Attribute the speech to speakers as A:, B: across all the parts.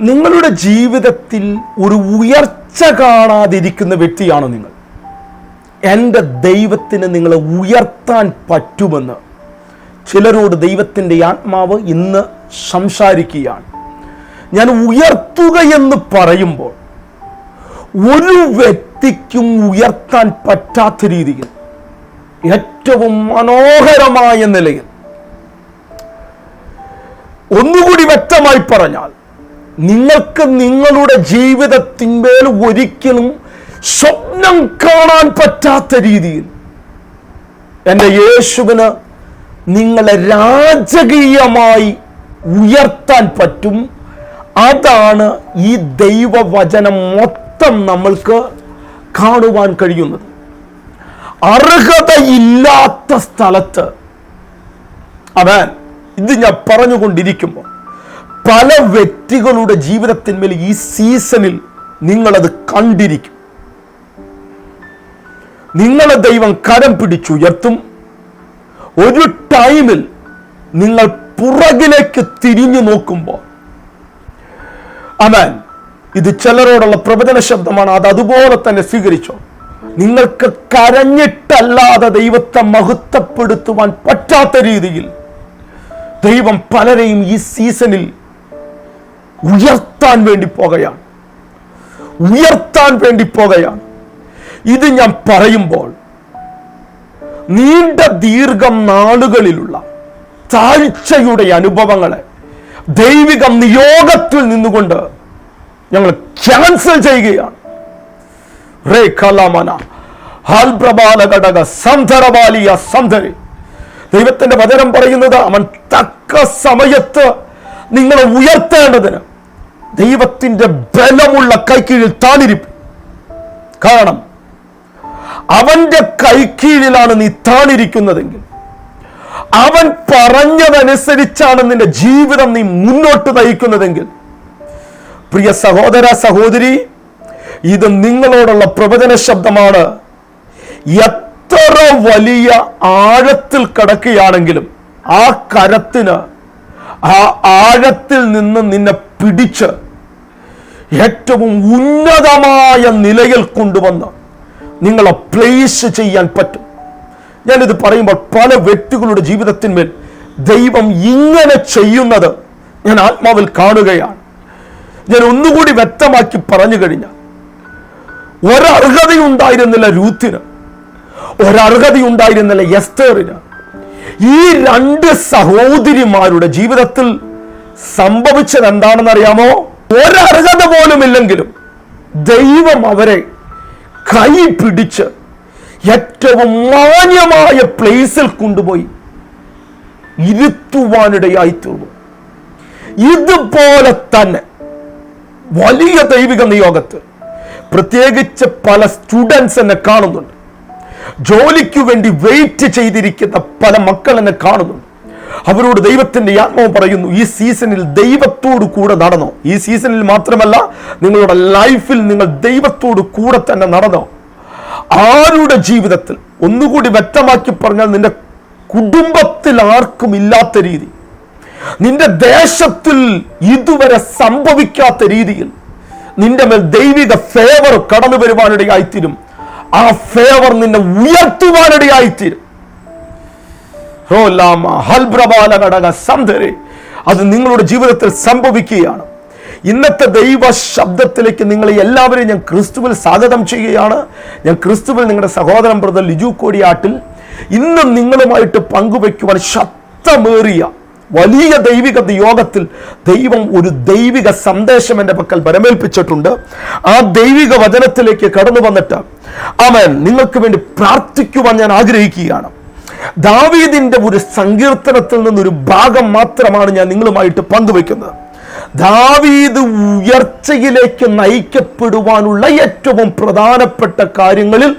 A: നിങ്ങളുടെ ജീവിതത്തിൽ ഒരു ഉയർച്ച കാണാതിരിക്കുന്ന വ്യക്തിയാണ് നിങ്ങൾ? എന്റെ ദൈവത്തിന് നിങ്ങളെ ഉയർത്താൻ പറ്റുമെന്ന്. ചിലരോട് ദൈവത്തിന്റെ ആത്മാവ് ഇന്ന് സംസാരിക്കുകയാണ്. ഞാൻ ഉയർത്തുക എന്ന് പറയുമ്പോൾ ഒരു വ്യക്തിക്കും ഉയർത്താൻ പറ്റാത്ത രീതിയിൽ ഏറ്റവും മനോഹരമായ നിലയിൽ ഒന്നുകൂടി വ്യക്തമായി പറഞ്ഞാൽ നിങ്ങൾക്ക് നിങ്ങളുടെ ജീവിതത്തിന്മേൽ ഒരിക്കലും സ്വപ്നം കാണാൻ പറ്റാത്ത രീതിയിൽ എന്റെ യേശുവിന് നിങ്ങളെ രാജകീയമായി ഉയർത്താൻ പറ്റും. അതാണ് ഈ ദൈവവചനം മൊത്തം നമ്മൾക്ക് കാണുവാൻ കഴിയുന്നത്. അർഹതയില്ലാത്ത സ്ഥലത്ത്. അവൻ ഇത് ഞാൻ പറഞ്ഞുകൊണ്ടിരിക്കുമ്പോൾ പല വ്യക്തികളുടെ ജീവിതത്തിന്മേൽ ഈ സീസണിൽ നിങ്ങളത് കണ്ടിരിക്കും. നിങ്ങളെ ദൈവം കരം പിടിച്ചുയർത്തും. ഒരു ടൈമിൽ നിങ്ങൾ പുറകിലേക്ക് തിരിഞ്ഞു നോക്കുമ്പോൾ. അമാൻ ഇത് ചിലരോടുള്ള പ്രവചന ശബ്ദമാണ്. അത് അതുപോലെ തന്നെ സ്വീകരിച്ചോ. നിങ്ങൾക്ക് കരഞ്ഞിട്ടല്ലാതെ ദൈവത്തെ മഹത്വപ്പെടുത്തുവാൻ പറ്റാത്ത രീതിയിൽ ദൈവം പലരെയും ഈ സീസണിൽ ഉയർത്താൻ വേണ്ടി പോകുകയാണ്. ഉയർത്താൻ വേണ്ടി പോകുകയാണ്. ഇത് ഞാൻ പറയുമ്പോൾ നീണ്ട ദീർഘം നാളുകളിലുള്ള താഴ്ചയുടെ അനുഭവങ്ങളെ ദൈവിക നിയോഗത്തിൽ നിന്നുകൊണ്ട് ഞങ്ങൾ ക്യാൻസൽ ചെയ്യുകയാണ്. റേ കലാമന ഹാൽപ്രബാല ഘടക സന്ധരബാലിയ സന്ധരി. ദൈവത്തിന്റെ വചനം പറയുന്നത് അവൻ തക്ക സമയത്ത് നിങ്ങളെ ഉയർത്തേണ്ടതിന് ദൈവത്തിന്റെ ബലമുള്ള കൈക്കീഴിൽ താണിരിപ്പ്. കാരണം അവന്റെ കൈക്കീഴിലാണ് നീ താണിരിക്കുന്നതെങ്കിൽ അവൻ പറഞ്ഞതനുസരിച്ചാണ് നിന്റെ ജീവിതം നീ മുന്നോട്ട് നയിക്കുന്നതെങ്കിൽ പ്രിയ സഹോദര സഹോദരി ഇത് നിങ്ങളോടുള്ള പ്രവചന ശബ്ദമാണ്. എത്ര വലിയ ആഴത്തിൽ കിടക്കുകയാണെങ്കിലും ആ കരത്തിന് ആ ആഴത്തിൽ നിന്ന് നിന്നെ പിടിച്ച് ഏറ്റവും ഉന്നതമായ നിലയിൽ കൊണ്ടുവന്ന് നിങ്ങളെ പ്ലേസ് ചെയ്യാൻ പറ്റും. ഞാനിത് പറയുമ്പോൾ പല വ്യക്തികളുടെ ജീവിതത്തിന്മേൽ ദൈവം ഇങ്ങനെ ചെയ്യുന്നത് ഞാൻ ആത്മാവിൽ കാണുകയാണ്. ഞാൻ ഒന്നുകൂടി വ്യക്തമാക്കി പറഞ്ഞു കഴിഞ്ഞാൽ ഒരർഹതയുണ്ടായിരുന്നില്ല രൂത്തിന് ഒരർഹതയുണ്ടായിരുന്നില്ല എസ്തേറിന് ഈ രണ്ട് സഹോദരിമാരുടെ ജീവിതത്തിൽ സംഭവിച്ചത് എന്താണെന്ന് അറിയാമോ ഒരർഹത പോലും ഇല്ലെങ്കിലും ദൈവം അവരെ കൈ പിടിച്ച് ഏറ്റവും മാന്യമായ പ്ലേസിൽ കൊണ്ടുപോയി ഇരുത്തുവാനിടയായി തീർന്നു. ഇതുപോലെ തന്നെ വലിയ ദൈവിക നിയോഗത്തിൽ പ്രത്യേകിച്ച് പല സ്റ്റുഡൻസ് എന്നെ കാണുന്നുണ്ട്. ജോലിക്ക് വേണ്ടി വെയിറ്റ് ചെയ്തിരിക്കുന്ന പല മക്കൾ എന്നെ കാണുന്നുണ്ട്. അവരോട് ദൈവത്തിന്റെ ആത്മാവ് പറയുന്നു ഈ സീസണിൽ ദൈവത്തോട് കൂടെ നടന്നോ? ഈ സീസണിൽ മാത്രമല്ല നിങ്ങളുടെ ലൈഫിൽ നിങ്ങൾ ദൈവത്തോട് കൂടെ തന്നെ നടന്നോ? ആരുടെ ജീവിതത്തിൽ? ഒന്നുകൂടി വ്യക്തമാക്കി പറഞ്ഞാൽ നിന്റെ കുടുംബത്തിൽ ആർക്കും ഇല്ലാത്ത രീതി നിന്റെ ദേശത്തിൽ ഇതുവരെ സംഭവിക്കാത്ത രീതിയിൽ നിന്റെ മേൽ ദൈവിക ഫേവർ കടന്നു വരുവാനിടയായിത്തീരും ആ ഫേവർ നിന്നെ ഉയർത്തുവാനിടയായിത്തീരും. അത് നിങ്ങളുടെ ജീവിതത്തിൽ സംഭവിക്കുകയാണ്. ഇന്നത്തെ ദൈവ ശബ്ദത്തിലേക്ക് നിങ്ങളെ എല്ലാവരെയും ഞാൻ ക്രിസ്തുവിൽ സ്വാഗതം ചെയ്യുകയാണ്. ഞാൻ ക്രിസ്തുവിൽ നിങ്ങളുടെ സഹോദരൻ ബ്രദർ ലിജു കോടിയാട്ടിൽ ഇന്ന് നിങ്ങളുമായിട്ട് പങ്കുവയ്ക്കുവാൻ ശക്തമേറിയ വലിയ ദൈവിക യോഗത്തിൽ ദൈവം ഒരു ദൈവിക സന്ദേശം എന്റെ പക്കൽ വരമേൽപ്പിച്ചിട്ടുണ്ട് ആ ദൈവിക വചനത്തിലേക്ക് കടന്നു വന്നിട്ട് അവൻ നിങ്ങൾക്ക് വേണ്ടി പ്രാർത്ഥിക്കുവാൻ ഞാൻ ആഗ്രഹിക്കുകയാണ്. ദാവീദിന്റെ ഒരു സങ്കീർത്തനത്തിൽ നിന്നൊരു ഭാഗം മാത്രമാണ് ഞാൻ നിങ്ങളുമായിട്ട് പങ്കുവെക്കുന്നത് ദാവീദ് ഉയർച്ചയിലേക്ക് നയിക്കപ്പെടുവാനുള്ള ഏറ്റവും പ്രധാനപ്പെട്ട കാര്യങ്ങളിൽ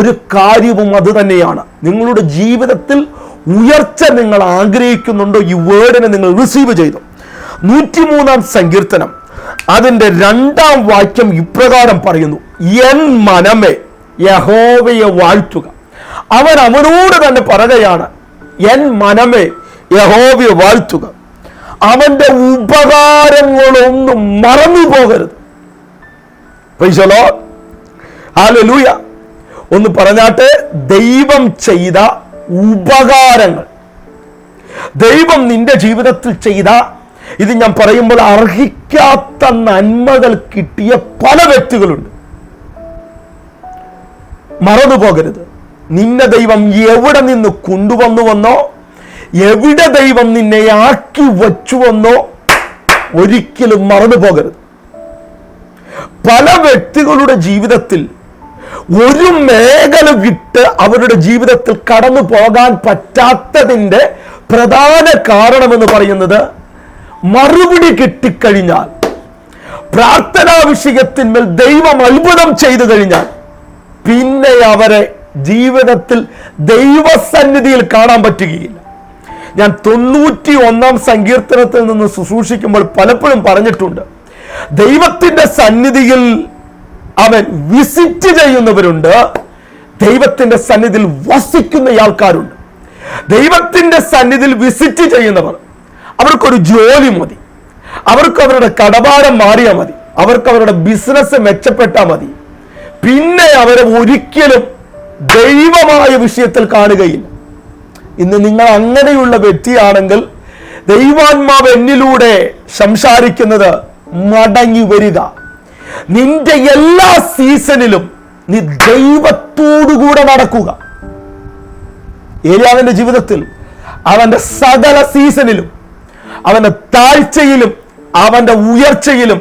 A: ഒരു കാര്യവും അത് തന്നെയാണ്. നിങ്ങളുടെ ജീവിതത്തിൽ ഉയർച്ച നിങ്ങൾ ആഗ്രഹിക്കുന്നുണ്ടോ? ഈ വേർഡിനെ നിങ്ങൾ റിസീവ് ചെയ്തു. നൂറ്റിമൂന്നാം സങ്കീർത്തനം. അതിന്റെ രണ്ടാം വാക്യം ഇപ്രകാരം പറയുന്നു. എൻ മനമേ യഹോവയെ വാഴ്ത്തുക. അവൻ അവനോട് തന്നെ പറയുകയാണ് എൻ മനമേ യഹോവയെ വാഴ്ത്തുക. അവന്റെ ഉപകാരങ്ങളൊന്നും മറന്നു പോകരുത് പൈസലോ ഹാലലൂയ ഒന്ന് പറഞ്ഞാട്ടെ ദൈവം ചെയ്ത ഉപകാരങ്ങൾ. ദൈവം നിന്റെ ജീവിതത്തിൽ ചെയ്ത ഇത് ഞാൻ പറയുമ്പോൾ അർഹിക്കാത്ത നന്മകൾ കിട്ടിയ പല വ്യക്തികളുണ്ട്. മറന്നു പോകരുത്. നിന്നെ ദൈവം എവിടെ നിന്ന് കൊണ്ടുവന്നുവെന്നോ എവിടെ ദൈവം നിന്നെ ആക്കി വച്ചുവെന്നോ ഒരിക്കലും മറന്നു പോകരുത്. പല വ്യക്തികളുടെ ജീവിതത്തിൽ ഒരു മേഖല വിട്ട് അവരുടെ ജീവിതത്തിൽ കടന്നു പോകാൻ പറ്റാത്തതിന്റെ പ്രധാന കാരണമെന്ന് പറയുന്നത് മറുപടി കിട്ടിക്കഴിഞ്ഞാൽ പ്രാർത്ഥനാ വിഷയത്തിന്മേൽ ദൈവം അത്ഭുതം ചെയ്തു കഴിഞ്ഞാൽ പിന്നെ അവരെ ജീവിതത്തിൽ ദൈവസന്നിധിയിൽ കാണാൻ പറ്റുകയില്ല. ഞാൻ തൊണ്ണൂറ്റി ഒന്നാം സങ്കീർത്തനത്തിൽ നിന്ന് ശുശ്രൂഷിക്കുമ്പോൾ പലപ്പോഴും പറഞ്ഞിട്ടുണ്ട് ദൈവത്തിന്റെ സന്നിധിയിൽ അവൻ വിസിറ്റ് ചെയ്യുന്നവരുണ്ട് ദൈവത്തിന്റെ സന്നിധിയിൽ വസിക്കുന്ന ആൾക്കാരുണ്ട്. ദൈവത്തിന്റെ സന്നിധിയിൽ വിസിറ്റ് ചെയ്യുന്നവർ അവർക്കൊരു ജോലി മതി അവർക്ക് അവരുടെ കടപാടം മാറിയാൽ മതി അവർക്ക് അവരുടെ ബിസിനസ് മെച്ചപ്പെട്ടാൽ മതി. പിന്നെ അവരെ ഒരിക്കലും ദൈവമായ വിഷയത്തിൽ കാണുകയില്ല. ഇന്ന് നിങ്ങൾ അങ്ങനെയുള്ള വ്യക്തിയാണെങ്കിൽ ദൈവാത്മാവ് എന്നിലൂടെ സംസാരിക്കുന്നത് മടങ്ങി വരിക. നിന്റെ എല്ലാ സീസണിലും നീ ദൈവത്തോടുകൂടെ നടക്കുക. ഏലിയാവിന്റെ ജീവിതത്തിൽ അവന്റെ സകല സീസണിലും അവന്റെ താഴ്ചയിലും അവന്റെ ഉയർച്ചയിലും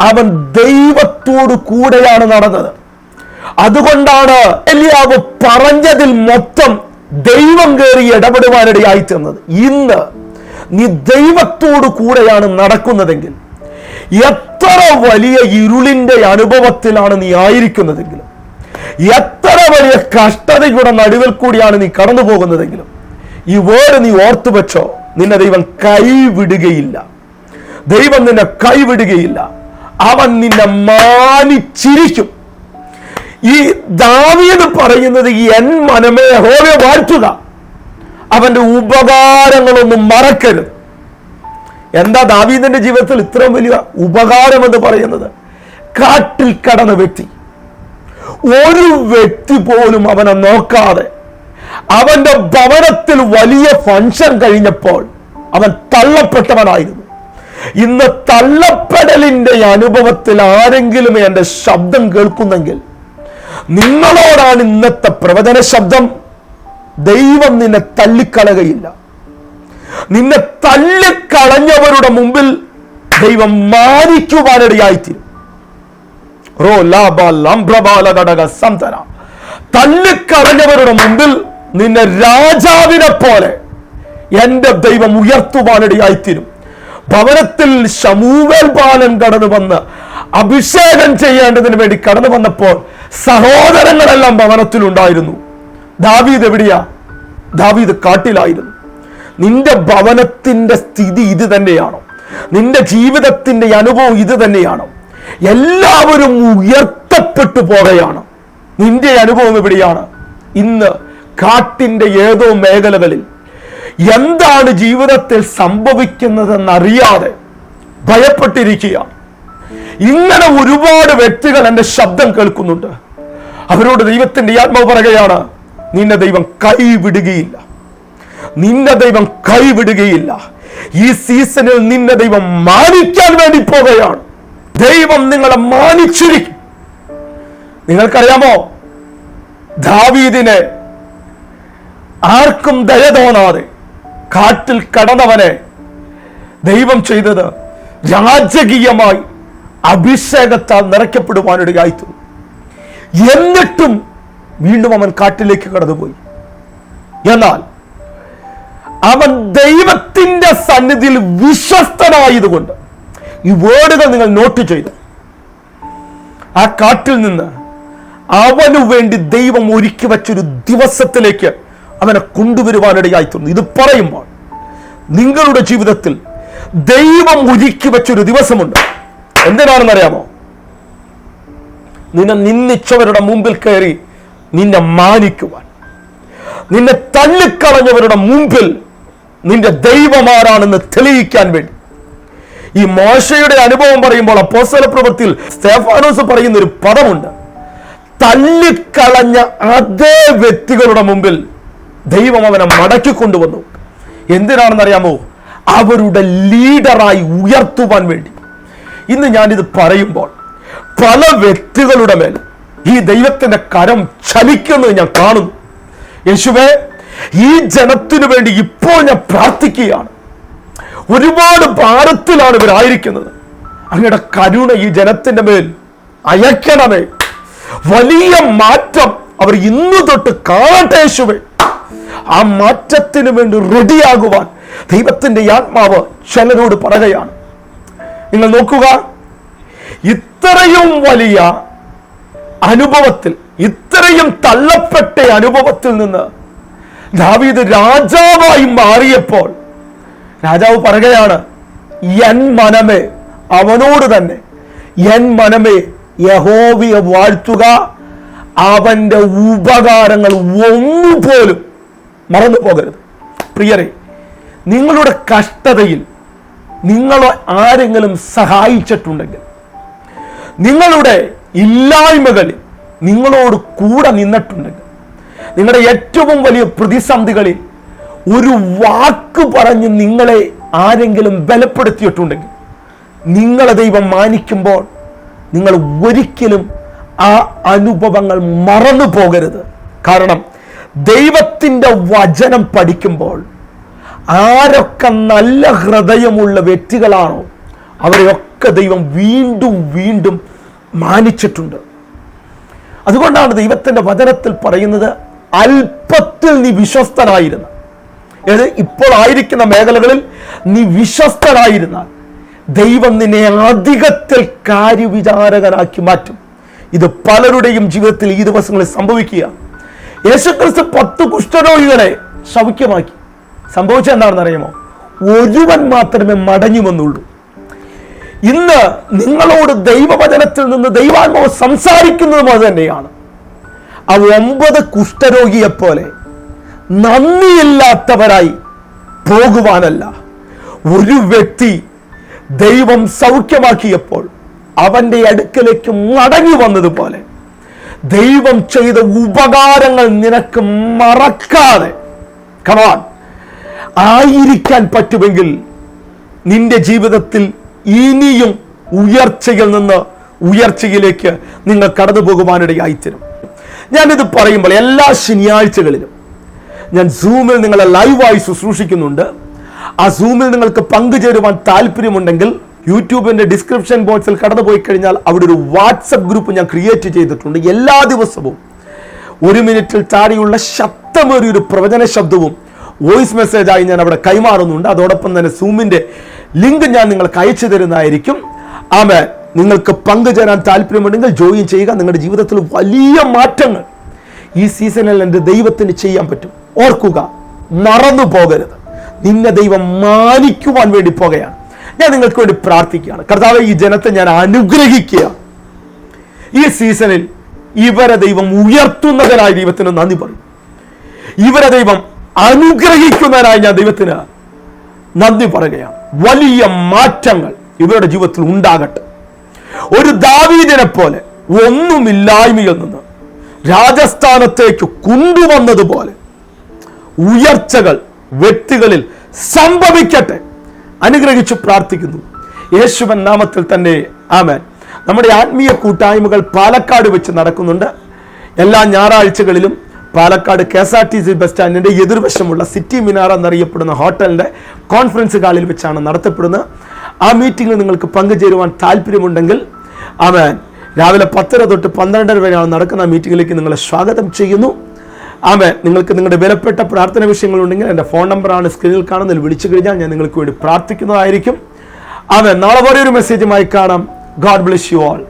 A: അവൻ ദൈവത്തോടു കൂടെയാണ് നടന്നത്. അതുകൊണ്ടാണ് എലിയാവ് പറഞ്ഞതിൽ മൊത്തം ദൈവം കയറി ഇടപെടുവാനിടയായി തീർന്നത് ഇന്ന് നീ ദൈവത്തോടു കൂടെയാണ് നടക്കുന്നതെങ്കിൽ എത്ര വലിയ ഇരുളിന്റെ അനുഭവത്തിലാണ് നീ ആയിരിക്കുന്നതെങ്കിലും എത്ര വലിയ കഷ്ടതയുടെ നടുവിൽ കൂടിയാണ് നീ കടന്നു പോകുന്നതെങ്കിലും ഈ വേർഡ് നീ ഓർത്തു വെച്ചോ നിന്നെ ദൈവം കൈവിടുകയില്ല. ദൈവം നിന്നെ കൈവിടുകയില്ല. അവൻ നിന്നെ മാനിച്ചിരിക്കും. ഈ ദാവീദ് പറയുന്നത് എൻ മനമേ ഹോവെ വാഴ്ത്തുക. അവന്റെ ഉപകാരങ്ങളൊന്നും മറക്കരുത്. എന്താ ദാവീദിന്റെ ജീവിതത്തിൽ ഇത്രയും വലിയ ഉപകാരം എന്ന് പറയുന്നത്? കാട്ടിൽ കടന്ന വ്യക്തി. ഒരു വ്യക്തി പോലും അവനെ നോക്കാതെ അവന്റെ ഭവനത്തിൽ വലിയ ഫംഗ്ഷൻ കഴിഞ്ഞപ്പോൾ അവൻ തള്ളപ്പെട്ടവനായിരുന്നു. ഇന്ന് തള്ളപ്പെടലിന്റെ അനുഭവത്തിൽ ആരെങ്കിലും എന്റെ ശബ്ദം കേൾക്കുന്നെങ്കിൽ നിങ്ങളോടാണ് ഇന്നത്തെ പ്രവചന ശബ്ദം. ദൈവം നിന്നെ തള്ളിക്കളകയില്ല നിന്നെ തള്ളിക്കളഞ്ഞവരുടെ മുമ്പിൽ ദൈവം മാനിക്കുവാനിടയായിത്തീരും. തള്ളിക്കളഞ്ഞവരുടെ മുമ്പിൽ നിന്നെ രാജാവിനെ പോലെ എന്റെ ദൈവം ഉയർത്തുവാനിടയായിത്തീരും. ഭവനത്തിൽ ശമൂവേൽ ബാലൻ കടന്നു വന്ന് അഭിഷേകം ചെയ്യേണ്ടതിന് വേണ്ടി കടന്നു വന്നപ്പോൾ സഹോദരങ്ങളെല്ലാം ഭവനത്തിലുണ്ടായിരുന്നു. ദാവീദ് എവിടെയാ? ദാവീദ് കാട്ടിലായിരുന്നു. നിന്റെ ഭവനത്തിന്റെ സ്ഥിതി ഇത് തന്നെയാണോ. നിന്റെ ജീവിതത്തിന്റെ അനുഭവം ഇത് തന്നെയാണോ. എല്ലാവരും ഉയർത്തപ്പെട്ടു പോകുകയാണ് നിന്റെ അനുഭവം എവിടെയാണ്? ഇന്ന് കാട്ടിന്റെ ഏതോ മേഖലകളിൽ. എന്താണ് ജീവിതത്തിൽ സംഭവിക്കുന്നതെന്നറിയാതെ ഭയപ്പെട്ടിരിക്കുക ഇങ്ങനെ ഒരുപാട് വ്യക്തികൾ എന്റെ ശബ്ദം കേൾക്കുന്നുണ്ട്. അവരോട് ദൈവത്തിന്റെ ആത്മാവ് പറയുകയാണ് നിന്നെ ദൈവം കൈവിടുകയില്ല. നിന്നെ ദൈവം കൈവിടുകയില്ല. ഈ സീസണിൽ നിന്നെ ദൈവം മാനിക്കാൻ വേണ്ടി പോവുകയാണ്. ദൈവം നിങ്ങളെ മാനിച്ചിരിക്കും. നിങ്ങൾക്കറിയാമോ? ദാവീദിനെ ആർക്കും ദയ തോന്നാതെ കാട്ടിൽ കടന്നവനെ ദൈവം ചെയ്തത് രാജകീയമായി അഭിഷേകത്താൽ നിറയ്ക്കപ്പെടുവാനിടയായിത്തു എന്നിട്ടും വീണ്ടും അവൻ കാട്ടിലേക്ക് കടന്നുപോയി. എന്നാൽ അവൻ ദൈവത്തിന്റെ സന്നിധിയിൽ വിശ്വസ്തനായതുകൊണ്ട് ഈ വേർഡുകൾ നിങ്ങൾ നോട്ട് ചെയ്തു. ആ കാട്ടിൽ നിന്ന് അവനു വേണ്ടി ദൈവം ഒരുക്കി വച്ചൊരു ദിവസത്തിലേക്ക് അവനെ കൊണ്ടുവരുവാനിടയായിത്തുന്നു ഇത് പറയുമ്പോൾ നിങ്ങളുടെ ജീവിതത്തിൽ ദൈവം ഒരുക്കി വെച്ചൊരു ദിവസമുണ്ട്. എന്തിനാണെന്നറിയാമോ? നിന്നെ നിന്ദിച്ചവരുടെ മുമ്പിൽ കയറി നിന്നെ മാനിക്കുവാൻ. നിന്നെ തള്ളിക്കളഞ്ഞവരുടെ മുമ്പിൽ നിന്റെ ദൈവമാരാണെന്ന് തെളിയിക്കാൻ വേണ്ടി. ഈ മോശയുടെ അനുഭവം പറയുമ്പോൾ അപ്പോസ്തല പ്രവൃത്തിയിൽ സ്തേഫാനോസ് പറയുന്ന ഒരു പദമുണ്ട്. തള്ളിക്കളഞ്ഞ അതേ വ്യക്തികളുടെ മുമ്പിൽ ദൈവം അവനെ മടക്കി കൊണ്ടുവന്നു. എന്തിനാണെന്നറിയാമോ? അവരുടെ ലീഡറായി ഉയർത്തുവാൻ വേണ്ടി. ഇന്ന് ഞാനിത് പറയുമ്പോൾ പല വ്യക്തികളുടെ മേൽ ഈ ദൈവത്തിന്റെ കരം ചലിക്കുന്നത് ഞാൻ കാണുന്നു. യേശുവേ ഈ ജനത്തിനു വേണ്ടി ഇപ്പോൾ ഞാൻ പ്രാർത്ഥിക്കുകയാണ്. ഒരുപാട് ഭാരത്തിലാണ് ഇവരായിരിക്കുന്നത്. അങ്ങയുടെ കരുണ ഈ ജനത്തിന്റെ മേൽ അയക്കണമേ. വലിയ മാറ്റം അവർ ഇന്നു തൊട്ട് കാണട്ടെ യേശുവേ. ആ മാറ്റത്തിന് വേണ്ടി റെഡിയാകുവാൻ ദൈവത്തിന്റെ ആത്മാവ് ചിലരോട് പറയുകയാണ്. നിങ്ങൾ നോക്കുക ഇത്രയും വലിയ അനുഭവത്തിൽ ഇത്രയും തള്ളപ്പെട്ട അനുഭവത്തിൽ നിന്ന് ദാവീദ് രാജാവായി മാറിയപ്പോൾ രാജാവ് പറയുകയാണ് എൻ മനമേ അവനോട് തന്നെ എൻ മനമേ യഹോവിയെ വാഴ്ത്തുക അവന്റെ ഉപകാരങ്ങൾ ഒന്നുപോലും മറന്നു പോകരുത് പ്രിയരെ നിങ്ങളുടെ കഷ്ടതയിൽ നിങ്ങളെ ആരെങ്കിലും സഹായിച്ചിട്ടുണ്ടെങ്കിൽ നിങ്ങളുടെ ഇല്ലായ്മകൾ നിങ്ങളോട് കൂടെ നിന്നിട്ടുണ്ടെങ്കിൽ നിങ്ങളുടെ ഏറ്റവും വലിയ പ്രതിസന്ധികളിൽ ഒരു വാക്ക് പറഞ്ഞ് നിങ്ങളെ ആരെങ്കിലും ബലപ്പെടുത്തിയിട്ടുണ്ടെങ്കിൽ നിങ്ങളെ ദൈവം മാനിക്കുമ്പോൾ നിങ്ങൾ ഒരിക്കലും ആ അനുഭവങ്ങൾ മറന്നു പോകരുത്. കാരണം ദൈവത്തിന്റെ വചനം പഠിക്കുമ്പോൾ ആരൊക്കെ നല്ല ഹൃദയമുള്ള വ്യക്തികളാണോ അവരെയൊക്കെ ദൈവം വീണ്ടും വീണ്ടും മാനിച്ചിട്ടുണ്ട്. അതുകൊണ്ടാണ് ദൈവത്തിന്റെ വചനത്തിൽ പറയുന്നത് അല്പത്തിൽ നീ വിശ്വസ്തനായിരുന്നു. ഏത്? ഇപ്പോൾ ആയിരിക്കുന്ന മേഖലകളിൽ നീ വിശ്വസ്തനായിരുന്നാൽ ദൈവം നിന്നെ അധികത്തിൽ കാര്യവിചാരകനാക്കി മാറ്റും. ഇത് പലരുടെയും ജീവിതത്തിൽ ഈ ദിവസങ്ങളിൽ സംഭവിക്കുക. യേശുക്രിസ്തു പത്ത് കുഷ്ഠരോഗികളെ സൗഖ്യമാക്കി സംഭവിച്ചെന്താണെന്ന് അറിയുമോ ഒരുവൻ മാത്രമേ മടങ്ങി വന്നുള്ളൂ. ഇന്ന് നിങ്ങളോട് ദൈവവചനത്തിൽ നിന്ന് ദൈവാത്മാവ് സംസാരിക്കുന്നത് അത് തന്നെയാണ്. ആ ഒമ്പത് കുഷ്ഠരോഗിയെ പോലെ നന്ദിയില്ലാത്തവരായി പോകുവാനല്ല. ഒരു വ്യക്തി ദൈവം സൗഖ്യമാക്കിയപ്പോൾ അവന്റെ അടുക്കലേക്ക് മടങ്ങി വന്നതുപോലെ ദൈവം ചെയ്ത ഉപകാരങ്ങൾ നിനക്ക് മറക്കാതെ കമാൻ ആയിരിക്കാൻ പറ്റുമെങ്കിൽ നിന്റെ ജീവിതത്തിൽ ഇനിയും ഉയർച്ചയിൽ നിന്ന് ഉയർച്ചയിലേക്ക് നിങ്ങൾ കടന്നു പോകുവാനിടയായിത്തരും. ഞാനിത് പറയുമ്പോൾ എല്ലാ ശനിയാഴ്ചകളിലും ഞാൻ സൂമിൽ നിങ്ങളെ ലൈവായി ശുശ്രൂഷിക്കുന്നുണ്ട്. ആ സൂമിൽ നിങ്ങൾക്ക് പങ്കുചേരുവാൻ താല്പര്യമുണ്ടെങ്കിൽ യൂട്യൂബിന്റെ ഡിസ്ക്രിപ്ഷൻ ബോക്സിൽ കടന്നു പോയി കഴിഞ്ഞാൽ അവിടെ ഒരു വാട്സപ്പ് ഗ്രൂപ്പ് ഞാൻ ക്രിയേറ്റ് ചെയ്തിട്ടുണ്ട്. എല്ലാ ദിവസവും ഒരു മിനിറ്റിൽ താഴെയുള്ള ശക്തമേറിയൊരു പ്രവചന ശബ്ദവും വോയിസ് മെസ്സേജായി ഞാൻ അവിടെ കൈമാറുന്നുണ്ട്. അതോടൊപ്പം തന്നെ സൂമിന്റെ ലിങ്ക് ഞാൻ നിങ്ങൾക്ക് അയച്ചു തരുന്നതായിരിക്കും. ആമേ നിങ്ങൾക്ക് പങ്കുചേരാൻ താല്പര്യമുണ്ടെങ്കിൽ ജോയിൻ ചെയ്യുക. നിങ്ങളുടെ ജീവിതത്തിൽ വലിയ മാറ്റങ്ങൾ ഈ സീസണിൽ എന്റെ ദൈവത്തിന് ചെയ്യാൻ പറ്റും. ഓർക്കുക മറന്നു പോകരുത്. നിന്നെ ദൈവം മാനിക്കുവാൻ വേണ്ടി പോകുകയാണ്. ഞാൻ നിങ്ങൾക്ക് വേണ്ടി പ്രാർത്ഥിക്കുകയാണ്. കർത്താവ് ഈ ജനത്തെ ഞാൻ അനുഗ്രഹിക്കുക. ഈ സീസണിൽ ഇവരെ ദൈവം ഉയർത്തുന്നതിനായി ദൈവത്തിന് നന്ദി പറയും. ഇവരെ ദൈവം അനുഗ്രഹിക്കുന്നതിനായി ഞാൻ ദൈവത്തിന് നന്ദി പറയുകയാണ്. വലിയ മാറ്റങ്ങൾ ഇവരുടെ ജീവിതത്തിൽ ഉണ്ടാകട്ടെ. ഒരു ദാവീദിനെ പോലെ ഒന്നുമില്ലായ്മയിൽ നിന്ന് രാജസ്ഥാനത്തേക്ക് കൊണ്ടുവന്നതുപോലെ ഉയർച്ചകൾ വ്യക്തികളിൽ സംഭവിക്കട്ടെ അനുഗ്രഹിച്ചു പ്രാർത്ഥിക്കുന്നു. യേശുവൻ നാമത്തിൽ തന്നെ ആമേൻ. നമ്മുടെ ആത്മീയ കൂട്ടായ്മകൾ പാലക്കാട് വെച്ച് നടക്കുന്നുണ്ട്. എല്ലാ ഞായറാഴ്ചകളിലും Palakkad K S R T C bus സ്റ്റാൻഡിന്റെ എതിർവശമുള്ള സിറ്റി മിനാർ എന്നറിയപ്പെടുന്ന ഹോട്ടലിന്റെ കോൺഫറൻസ് ഹാളിൽ വെച്ചാണ് നടത്തപ്പെടുന്നത്. ആ മീറ്റിംഗിൽ നിങ്ങൾക്ക് പങ്കുചേരുവാൻ താല്പര്യമുണ്ടെങ്കിൽ അവൻ രാവിലെ പത്തര തൊട്ട് പന്ത്രണ്ടര വരെയാണ് നടക്കുന്ന ആ മീറ്റിംഗിലേക്ക് നിങ്ങളെ സ്വാഗതം ചെയ്യുന്നു. ആമേ നിങ്ങൾക്ക് നിങ്ങളുടെ വിലപ്പെട്ട പ്രാർത്ഥന വിഷയങ്ങളുണ്ടെങ്കിൽ എന്റെ ഫോൺ നമ്പറാണ് സ്ക്രീനിൽ കാണുന്നതിൽ വിളിച്ചു കഴിഞ്ഞാൽ ഞാൻ നിങ്ങൾക്ക് വേണ്ടി പ്രാർത്ഥിക്കുന്നതായിരിക്കും. ആമേ നാളെ വരെ ഒരു മെസ്സേജുമായി കാണാം. God bless you all